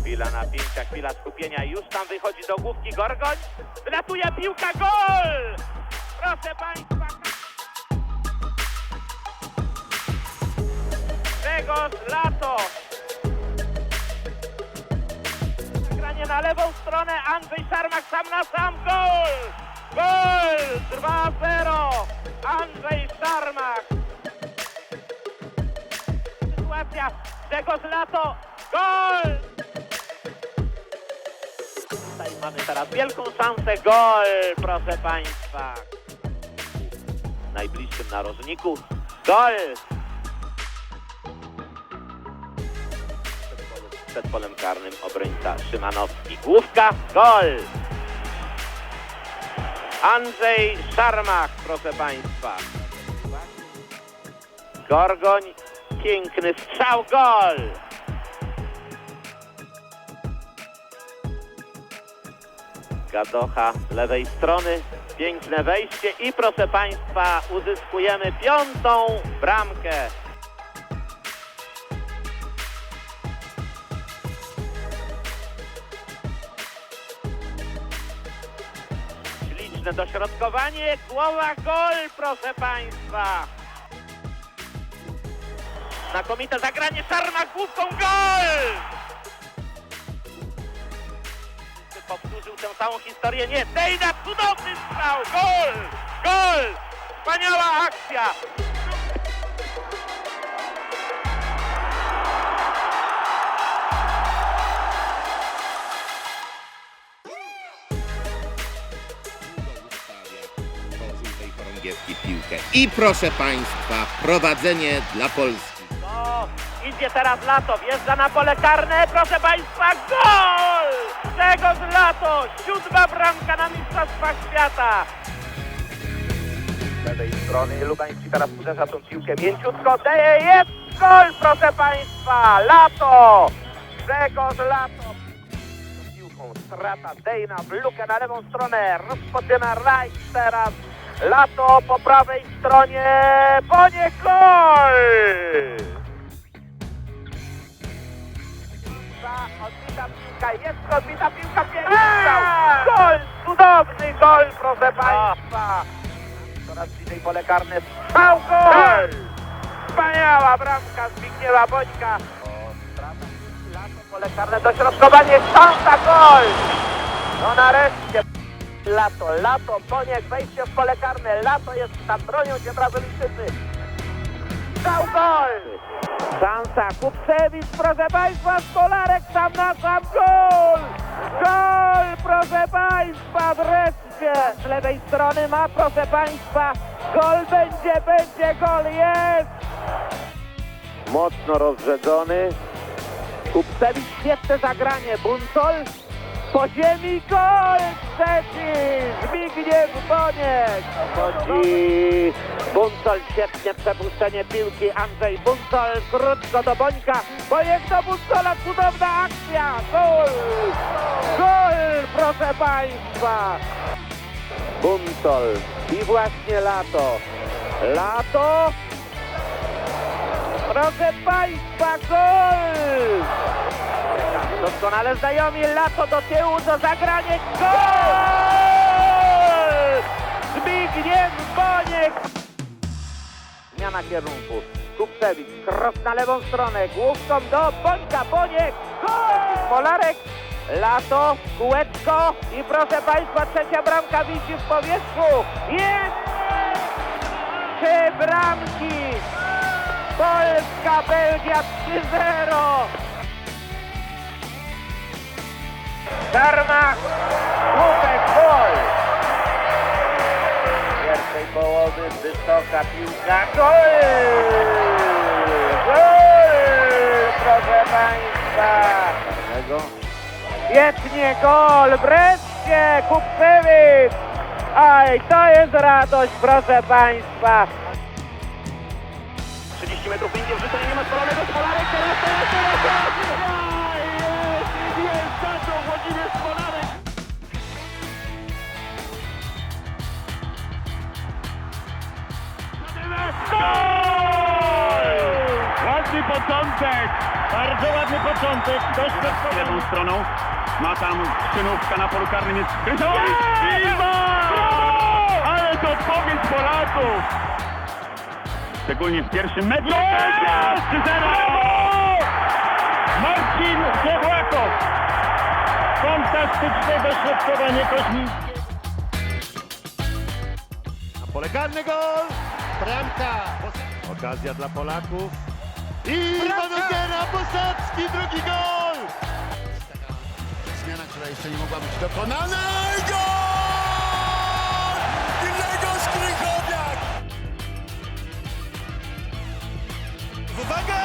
Chwila napięcia, chwila skupienia. Już tam wychodzi do główki Gorgoń. Wylatuje piłka, gol! Proszę Państwa. Grzegorz Lato. Granie na lewą stronę. Andrzej Szarmak sam na sam. Gol! Gol! 2-0. Andrzej Szarmak. Sytuacja. Grzegorz Lato. Gol! Tutaj mamy teraz wielką szansę. Gol, proszę Państwa. W najbliższym narożniku. Gol! Przed polem karnym obrońca Szymanowski. Główka. Gol! Andrzej Szarmach, proszę Państwa. Gorgoń. Piękny strzał. Gol! Gadocha z lewej strony, piękne wejście i proszę Państwa uzyskujemy piątą bramkę. Śliczne dośrodkowanie, głowa gol proszę Państwa. Znakomite zagranie, Szarma główką gol! powtórzył tę całą historię. Nie, Dejda, cudowny strzał! Gol! Gol! Wspaniała akcja! I proszę Państwa, prowadzenie dla Polski. Idzie teraz Lato, wjeżdża na pole karne, proszę Państwa, gol! Grzegorz Lato, siódma bramka na Mistrzostwach Świata. Z lewej strony Lubański teraz uderza tą piłkę mięciutko, daje, jest gol, proszę Państwa, Lato! Grzegorz Lato. Piłką strata Dejna w lukę na lewą stronę, rozpoczyna Rajs teraz. Lato po prawej stronie, po nie gol! Odbita piłka, jest odbita piłka, piękny strzał. Gol, cudowny gol, proszę Państwa. Coraz bliżej pole karne, strzał, gol! Wspaniała bramka Zbigniewa Boćka. Pole karne, dośrodkowanie, szansa, gol! No nareszcie. Lato, lato, Boniek, wejście w pole karne, lato jest tam, bronią się Brazylijczycy. Strzał gol! Szansa, Kupcewicz, proszę Państwa, Stolarek sam na sam, gol! Gol, proszę Państwa, wreszcie! Z lewej strony ma, proszę Państwa, gol będzie, będzie, gol jest! Mocno rozrzedzony. Kupcewicz, świetne zagranie, Buncol, po ziemi, gol! Trzeci, Zbigniew Boniek! Chodzi Buncol, świetnie przepuszczenie piłki, Andrzej Buncol, krótko do Bońka, Boniek do Buncola, cudowna akcja, gol! Gol, proszę Państwa! Buncol i właśnie Lato. Lato! Proszę Państwa, gol! Doskonale znajomi Lato do tyłu, do zagrania, gol! Zbigniew Boniek! Zmiana kierunku. Kupcewicz, cross na lewą stronę, główką do Bońka, Boniek, gol! Polarek, Lato, kółeczko i proszę Państwa, trzecia bramka wisi w powietrzu. Jest! Trzy bramki! Polska, Belgia 3-0! Darma, głupek, gol! Pierwszej połowy wysoka piłka, gol! Gol! Proszę Państwa! Świetnie gol, wreszcie Kupcewicz! Aj, to jest radość, proszę Państwa! 30 metrów będzie wrzucenie, nie ma spalonego, Smolarek teraz, teraz, teraz, teraz! Aj, ładny początek! Bardzo ładny początek, dość Lewą stroną. Ma tam skrzynówka na polu karnym, jest Krysiowicz! Silva! Ale to odpowiedź Polaków! Szczególnie w pierwszym meczu. Jest! 3-0! Marcin Ciechłakow! Fantastyczne dośrodkowanie Koźmińskiego. Pole karny gol! Bramka! Okazja dla Polaków. I Manukera Posadzki, drugi gol! Zmiana, która jeszcze nie mogła być dokonana. Gol! Grzegorz Krychowiak! Uwaga!